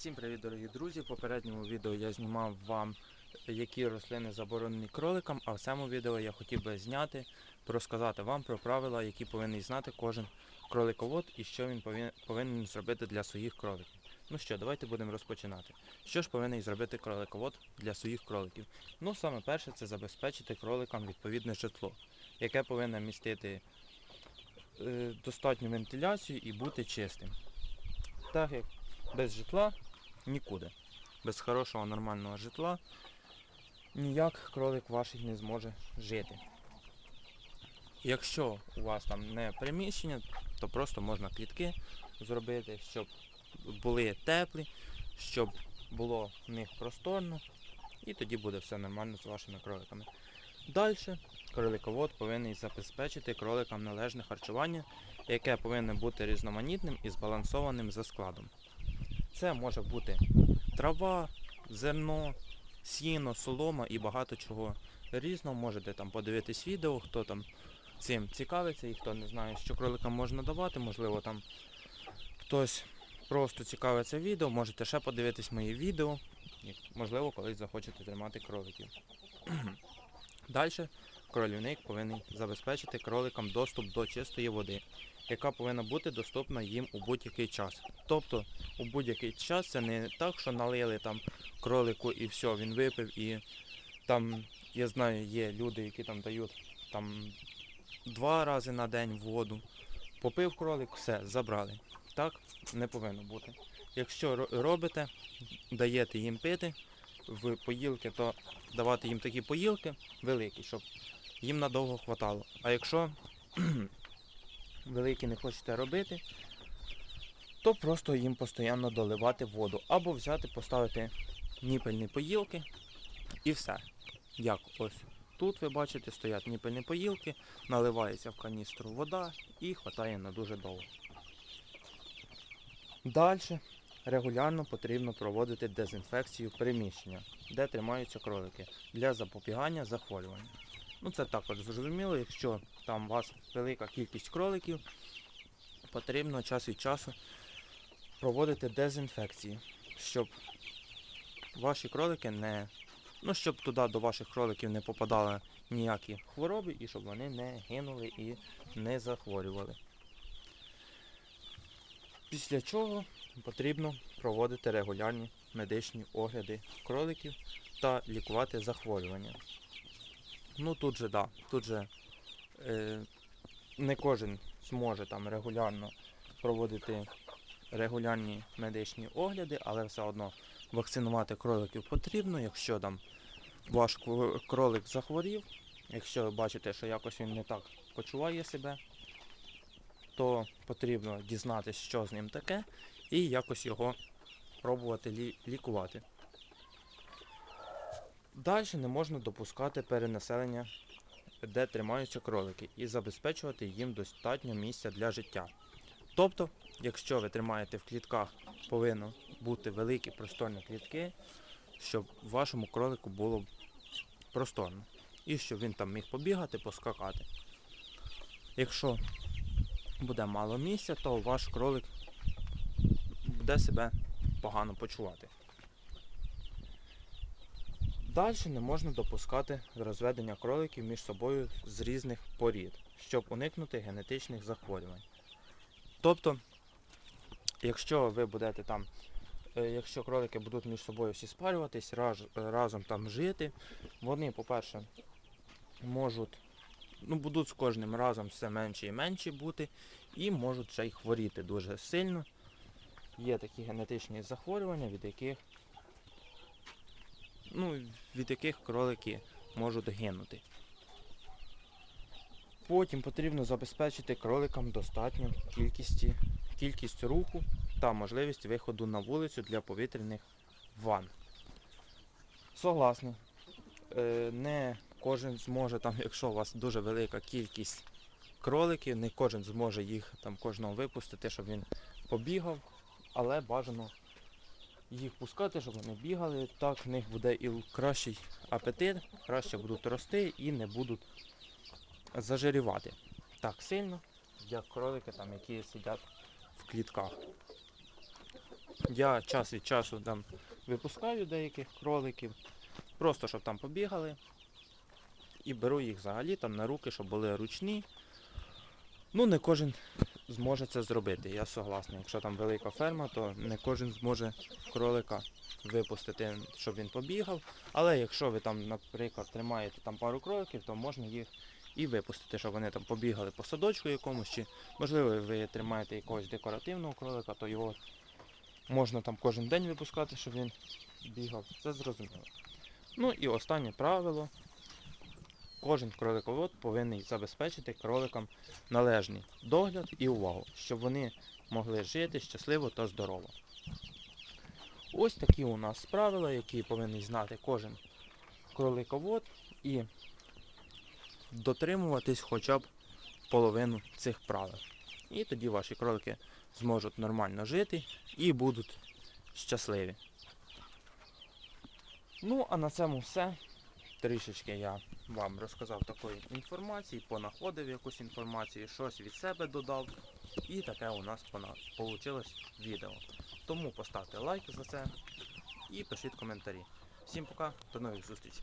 Всім привіт, дорогі друзі! В попередньому відео я знімав вам, які рослини заборонені кроликам, а в цьому відео я хотів би зняти, розказати вам про правила, які повинен знати кожен кроликовод і що він повинен, зробити для своїх кроликів. Ну що, давайте будемо розпочинати. Що ж повинен зробити кроликовод для своїх кроликів? Ну, саме перше, це забезпечити кроликам відповідне житло, яке повинно містити е, достатню вентиляцію і бути чистим. Так як без житла нікуди. Без хорошого нормального житла ніяк кролик ваш не зможе жити. Якщо у вас там не приміщення, то просто можна клітки зробити, щоб були теплі, щоб було в них просторно, і тоді буде все нормально з вашими кроликами. Далі кроликовод повинен забезпечити кроликам належне харчування, яке повинно бути різноманітним і збалансованим за складом. Це може бути трава, зерно, сіно, солома і багато чого різного. Можете там подивитись відео, хто там цим цікавиться і хто не знає, що кроликам можна давати. Можливо, там хтось просто цікавиться відео, можете ще подивитись мої відео. Можливо, колись захочете тримати кроликів. Далі кролівник повинен забезпечити кроликам доступ до чистої води, яка повинна бути доступна їм у будь-який час. Тобто у будь-який час це не так, що налили там кролику і все, він випив і там, я знаю, є люди, які там дають там два рази на день воду. Попив кролик, все, забрали. Так не повинно бути. Якщо робите, даєте їм пити в поїлки, то давати їм такі поїлки великі, щоб їм надовго хватало. А якщо великі не хочете робити, то просто їм постійно доливати воду. Або взяти, поставити ніпельні поїлки і все. Як ось тут ви бачите, стоять ніпельні поїлки, наливається в каністру вода і хватає на дуже довго. Далі регулярно потрібно проводити дезінфекцію приміщення, де тримаються кролики, для запобігання захворювань. Ну це також зрозуміло, якщо там у вас велика кількість кроликів, потрібно час від часу проводити дезінфекції, щоб ваші кролики не. Ну, щоб туди до ваших кроликів не попадали ніякі хвороби і щоб вони не гинули і не захворювали. Після чого потрібно проводити регулярні медичні огляди кроликів та лікувати захворювання. Ну тут же да, тут же е, не кожен зможе там регулярно проводити регулярні медичні огляди, але все одно вакцинувати кроликів потрібно, якщо там ваш кролик захворів, якщо ви бачите, що якось він не так почуває себе, то потрібно дізнатися, що з ним таке, і якось його пробувати лі- лікувати. Далі не можна допускати перенаселення, де тримаються кролики, і забезпечувати їм достатньо місця для життя. Тобто, якщо ви тримаєте в клітках, повинно бути великі просторні клітки, щоб вашому кролику було просторно. І щоб він там міг побігати, поскакати. Якщо буде мало місця, то ваш кролик буде себе погано почувати. Далі не можна допускати розведення кроликів між собою з різних порід, щоб уникнути генетичних захворювань. Тобто, якщо ви будете там, е, якщо кролики будуть між собою всі спарюватись, раз, разом там жити, вони, по-перше, можуть, ну, будуть з кожним разом все менше і менше бути, і можуть ще й хворіти дуже сильно. Є такі генетичні захворювання, від яких ну, від яких кролики можуть гинути. Потім потрібно забезпечити кроликам достатню кількість, кількість руху та можливість виходу на вулицю для повітряних ванн. Согласний. Е, Не кожен зможе, там, якщо у вас дуже велика кількість кроликів, не кожен зможе їх там кожного випустити, щоб він побігав, але бажано їх пускати, щоб вони бігали. Так в них буде і кращий апетит, краще будуть рости і не будуть зажирівати так сильно, як кролики, там, які сидять в клітках. Я час від часу там випускаю деяких кроликів, просто щоб там побігали. І беру їх взагалі там на руки, щоб були ручні. Ну, не кожен зможе це зробити. Я согласний. Якщо там велика ферма, то не кожен зможе кролика випустити, щоб він побігав. Але якщо ви там, наприклад, тримаєте там пару кроликів, то можна їх і випустити, щоб вони там побігали по садочку якомусь, чи можливо ви тримаєте якогось декоративного кролика, то його можна там кожен день випускати, щоб він бігав. Це зрозуміло. Ну і останнє правило. Кожен кроликовод повинен забезпечити кроликам належний догляд і увагу, щоб вони могли жити щасливо та здорово. Ось такі у нас правила, які повинен знати кожен кроликовод і дотримуватись хоча б половину цих правил. І тоді ваші кролики зможуть нормально жити і будуть щасливі. Ну, а на цьому все. Трішечки я вам розказав такої інформації, понаходив якусь інформацію, щось від себе додав. І таке у нас вийшло відео. Тому поставте лайк за це і пишіть коментарі. Всім пока, до нових зустрічей.